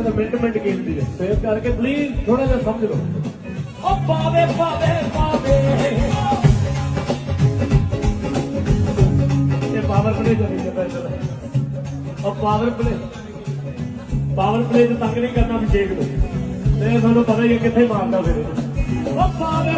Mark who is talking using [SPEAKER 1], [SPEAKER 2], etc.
[SPEAKER 1] ਬੰਦੇ ਦਾ minute minute ਕੀਮਤੀ ਹੈ ਸੋ ਕਰਕੇ ਪਲੀਜ਼ ਥੋੜਾ ਜਿਹਾ ਸਮਝ ਲਓ। ਉਹ ਪਾਵੇ ਪਾਵੇ ਪਾਵੇ। ਇਹ ਪਾਵਰ ਪਲੇ ਚੱਲੀ ਜਾਂਦਾ ਇੱਧਰ ਉਹ ਪਾਵਰ ਪਲੇ ਪਾਵਰ ਪਲੇ ਤੇ ਤੰਗ ਨਹੀਂ ਕਰਨਾ ਵਿਜੇਕ ਨੂੰ। ਤੇ ਤੁਹਾਨੂੰ ਪਤਾ ਹੀ ਹੈ ਕਿੱਥੇ ਮਾਰਦਾ ਫਿਰ ਉਹ ਪਾਵੇ।